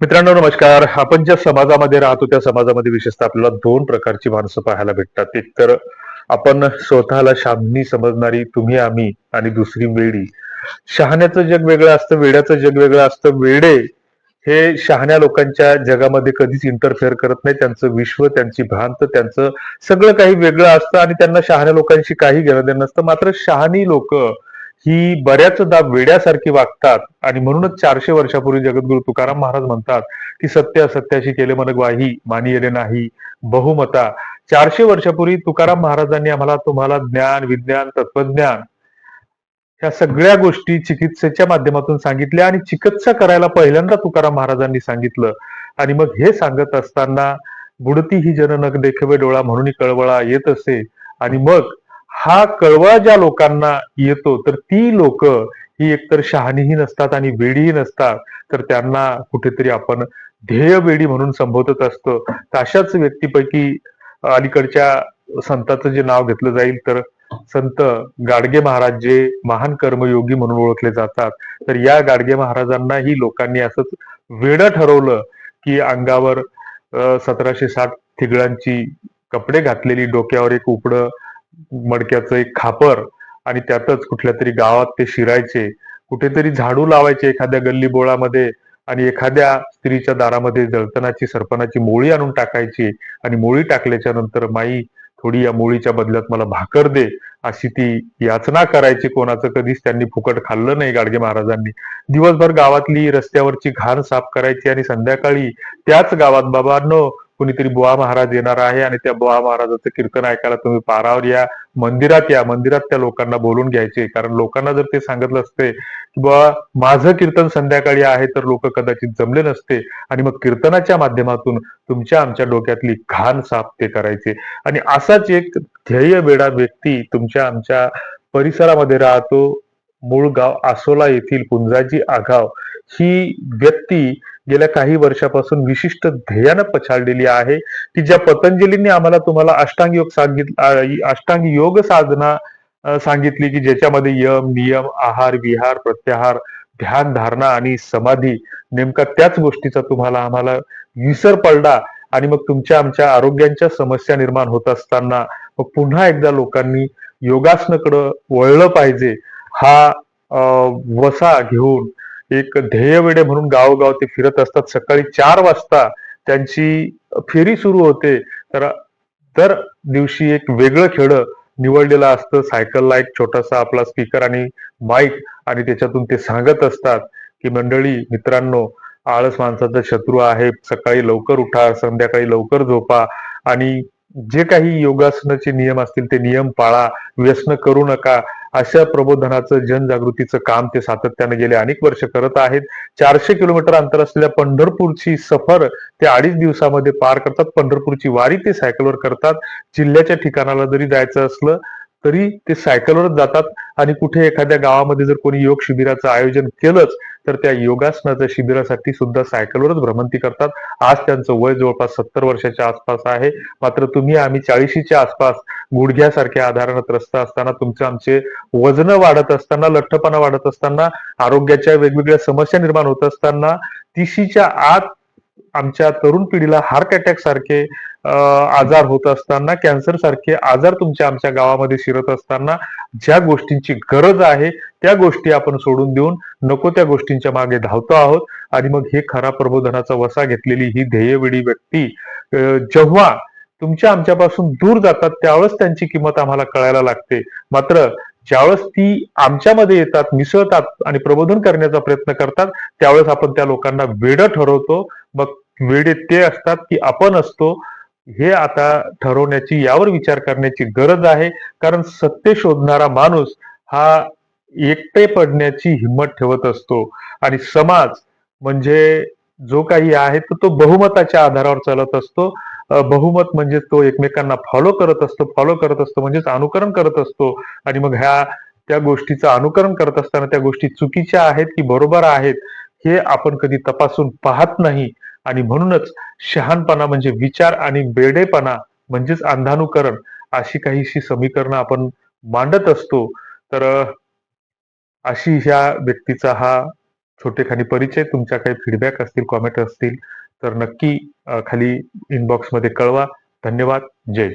मित्रांनो नमस्कार. आपण ज्या समाजामध्ये राहतो त्या समाजामध्ये विशेषतः आपल्याला दोन प्रकारची माणसं पाहायला भेटतात. एक तर आपण स्वतःला शामनी समजणारी तुम्ही आम्ही आणि दुसरी वेडी. शहाण्याचं जग वेगळं असतं वेड्याचं जग वेगळं असतं. वेडे हे शहाण्या लोकांच्या जगामध्ये कधीच इंटरफेअर करत नाही. त्यांचं विश्व त्यांची भ्रांत त्यांचं सगळं काही वेगळं असतं आणि त्यांना शहाण्या लोकांशी काही घेणं देणं नसतं. मात्र शहाणी लोक ही बऱ्याचदा वेड्यासारखी वागतात आणि म्हणूनच चारशे वर्षापूर्वी जगद्गुरु तुकाराम महाराज म्हणतात की सत्य असत्याशी केले मन ग्वाही मानी नाही बहुमता. चारशे वर्षापूर्वी तुकाराम महाराजांनी आम्हाला तुम्हाला ज्ञान विज्ञान तत्वज्ञान ह्या सगळ्या गोष्टी चिकित्सेच्या माध्यमातून सांगितल्या आणि चिकित्सा करायला पहिल्यांदा तुकाराम महाराजांनी सांगितलं. आणि मग हे सांगत असताना बुडती ही जननक देखवे डोळा म्हणून कळवळा येत असे. आणि मग हा कळवळ ज्या लोकांना येतो तर ती लोक ही एकतर शहाणीही नसतात आणि वेडीही नसतात. तर त्यांना कुठेतरी आपण ध्येय वेडी म्हणून संबोधत असतो. तर अशाच व्यक्तीपैकी अलीकडच्या संताचं जे नाव घेतलं जाईल तर संत गाडगे महाराज जे महान कर्मयोगी म्हणून ओळखले जातात. तर या गाडगे महाराजांनाही लोकांनी असंच वेड ठरवलं की अंगावर सतराशे साठ थिगळांची कपडे घातलेली डोक्यावर एक उपडं मडक्याचं एक खापर आणि त्यातच कुठल्या तरी गावात ते शिरायचे. कुठेतरी झाडू लावायचे एखाद्या गल्ली बोळामध्ये आणि एखाद्या स्त्रीच्या दारामध्ये जळतनाची सरपणाची मोळी आणून टाकायची आणि मोळी टाकल्याच्या नंतर माई थोडी या मोळीच्या बदल्यात मला भाकर दे. अशी ती याचना करायची. कोणाचं कधीच त्यांनी फुकट खाल्लं नाही गाडगे महाराजांनी. दिवसभर गावातली रस्त्यावरची घाण साफ करायची आणि संध्याकाळी त्याच गावात बाबांनो कुणीतरी बुवा महाराज येणार आहे आणि त्या बुवा महाराजाचं कीर्तन ऐकायला तुम्ही पारावर या. मंदिरात या. मंदिरात त्या लोकांना बोलून घ्यायचे. कारण लोकांना जर ते सांगितलं असते की बुवा माझं कीर्तन संध्याकाळी आहे तर लोक कदाचित जमले नसते. आणि मग कीर्तनाच्या माध्यमातून तुमच्या आमच्या डोक्यातली घाण साफ ते करायचे. आणि असाच एक ध्येय वेडा व्यक्ती तुमच्या आमच्या परिसरामध्ये राहतो. मूळ गाव आसोला येथील पुंजाजी आगाव. ही व्यक्ती गेल्या काही वर्षापासून विशिष्ट ध्येयानं पछाडलेली आहे की ज्या पतंजलींनी आम्हाला तुम्हाला अष्टांग योग सांगितलं अष्टांग योग साधना सांगितली की ज्याच्यामध्ये यम नियम आहार विहार प्रत्याहार ध्यान धारणा आणि समाधी नेमका त्याच गोष्टीचा तुम्हाला आम्हाला विसर पडला आणि मग तुमच्या आमच्या आरोग्यांच्या समस्या निर्माण होत असताना मग पुन्हा एकदा लोकांनी योगासनाकडं वळलं पाहिजे. हा वसा घेऊन एक ध्येयवेडे म्हणून गावोगाव ते फिरत असतात. सकाळी चार वाजता त्यांची फेरी सुरू होते. तर दर दिवशी एक वेगळं खेळ निवडलेलं असतं. सायकलला एक छोटासा आपला स्पीकर आणि माईक आणि त्याच्यातून ते सांगत असतात की मंडळी मित्रांनो आळस माणसाचा शत्रू आहे. सकाळी लवकर उठा संध्याकाळी लवकर झोपा आणि जे काही योगासनाचे नियम असतील ते नियम पाळा. व्यसन करू नका. अशा प्रबोधनाचं जनजागृतीचं काम ते सातत्याने गेले अनेक वर्ष करत आहेत. चारशे किलोमीटर अंतर असलेल्या पंढरपूरची सफर ते अडीच दिवसामध्ये पार करतात. पंढरपूरची वारी ते सायकलवर करतात. जिल्ह्याच्या ठिकाणाला जरी जायचं असलं तरी ते सायकलवरच जातात. आणि कुठे एखाद्या गावामध्ये जर कोणी योग शिबिराचं आयोजन केलंच तर त्या योगासनाच्या शिबिरासाठी सुद्धा सायकलवरच भ्रमंती करतात. आज त्यांचं वय जवळपास सत्तर वर्षाच्या आसपास आहे. मात्र तुम्ही आम्ही चाळीशीच्या आसपास गुडघ्यासारख्या आधारानं त्रस्त असताना तुमचे आमचे वजन वाढत असताना लठ्ठपणा वाढत असताना आरोग्याच्या वेगवेगळ्या समस्या निर्माण होत असताना तिशीच्या आत आमच्या तरुण पिढीला हार्ट अटॅक सारखे आजार होत असताना कॅन्सर सारखे आजार तुमच्या आमच्या गावामध्ये शिरत असताना ज्या गोष्टींची गरज आहे त्या गोष्टी आपण सोडून देऊन नको त्या गोष्टींच्या मागे धावतो आहोत. आणि मग हे खरा प्रबोधनाचा वसा घेतलेली ही ध्येयवेळी व्यक्ती जेव्हा तुमच्या आमच्यापासून दूर जातात त्यावेळेस त्यांची किंमत आम्हाला कळायला लागते. मात्र ज्यावेळेस ती आमच्यामध्ये येतात मिसळतात आणि प्रबोधन करण्याचा प्रयत्न करतात त्यावेळेस आपण त्या लोकांना वेड ठरवतो. मग वेडे ते असतात की आपण असतो हे आता ठरवण्याची यावर विचार करण्याची गरज आहे. कारण सत्य शोधणारा माणूस हा एकटे पडण्याची हिंमत ठेवत असतो. आणि समाज म्हणजे जो काही आहे तर तो बहुमताच्या आधारावर चालत असतो. बहुमत म्हणजे तो एकमेकांना फॉलो करत असतो. फॉलो करत असतो म्हणजेच अनुकरण करत असतो. आणि मग ह्या त्या गोष्टीचं अनुकरण करत असताना त्या गोष्टी चुकीच्या आहेत की बरोबर आहेत हे आपण कधी तपासून पाहत नाही. आणि म्हणूनच शहाणपणा म्हणजे विचार आणि बेडेपणा म्हणजेच अंधानुकरण अशी काहीशी समीकरणं आपण मांडत असतो. तर अशी ह्या व्यक्तीचा हा छोटेखानी परिचय तुमच्या काही फीडबॅक असतील कॉमेंट असतील तर नक्की खाली इनबॉक्समध्ये कळवा. धन्यवाद. जय.